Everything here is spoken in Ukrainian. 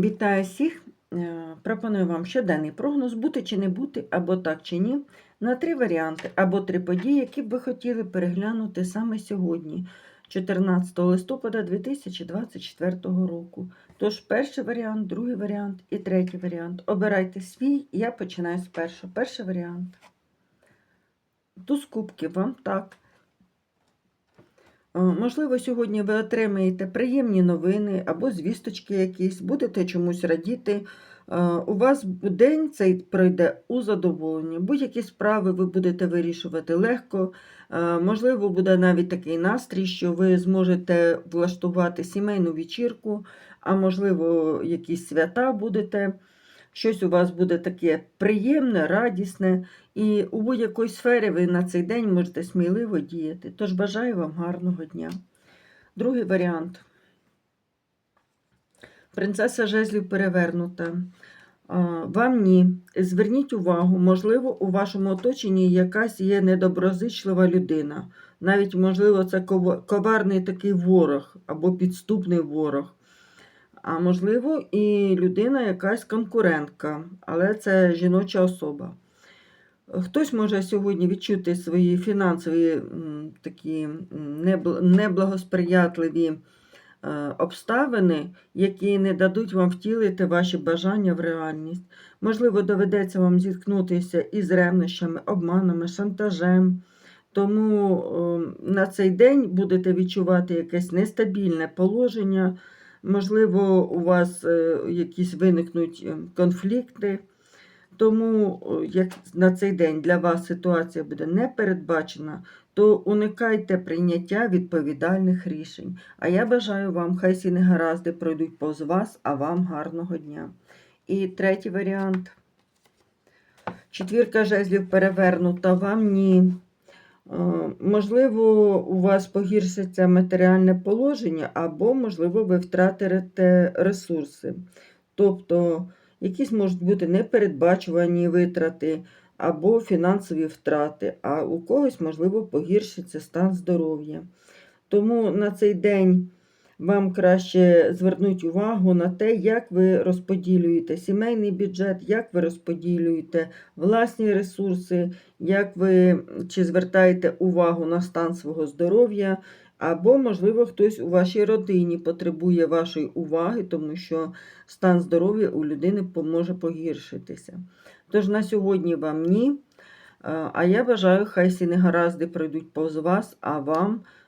Вітаю всіх! Е, Пропоную вам щоденний прогноз бути чи не бути, або так чи ні, на три варіанти, або три події, які б ви хотіли переглянути саме сьогодні, 14 листопада 2024 року. Тож, перший варіант, другий варіант і третій варіант. Обирайте свій, я починаю з першого. Перший варіант. Туз кубків вам так. Е, Можливо, сьогодні ви отримаєте приємні новини або звісточки якісь, будете чомусь радіти. Е, У вас день цей пройде у задоволенні. Будь-які справи ви будете вирішувати легко. Е, Можливо, буде навіть такий настрій, що ви зможете влаштувати сімейну вечірку, а можливо, якісь свята будете. Щось у вас буде таке приємне, радісне, і у будь-якій сфері ви на цей день можете сміливо діяти. Тож бажаю вам гарного дня. Другий варіант. Принцеса жезлів перевернута. Вам ні. Зверніть увагу, можливо, у вашому оточенні якась є недоброзичлива людина. Навіть, можливо, це коварний такий ворог або підступний ворог. А можливо, і людина якась конкурентка, але це жіноча особа. Хтось може сьогодні відчути свої фінансові такі неблагосприятливі е, обставини, які не дадуть вам втілити ваші бажання в реальність. Можливо, доведеться вам зіткнутися із ревнощами, обманами, шантажем. Тому е, на цей день будете відчувати якесь нестабільне положення. Можливо, у вас е, якісь виникнуть е, конфлікти. Тому, як на цей день для вас ситуація буде не передбачена, то уникайте прийняття відповідальних рішень. А я бажаю вам, хай всі негаразди пройдуть повз вас, а вам гарного дня. І третій варіант. Четвірка жезлів перевернута, вам ні. Е, Можливо, у вас погіршиться матеріальне положення, або, можливо, ви втратите ресурси. Тобто, якісь можуть бути непередбачувані витрати або фінансові втрати, а у когось, можливо, погіршиться стан здоров'я. Тому на цей день вам краще звернути увагу на те, як ви розподілюєте сімейний бюджет, як ви розподілюєте власні ресурси, як ви чи звертаєте увагу на стан свого здоров'я, або, можливо, хтось у вашій родині потребує вашої уваги, тому що стан здоров'я у людини може погіршитися. Тож на сьогодні вам ні. А я бажаю, хай всі негаразди пройдуть повз вас, а вам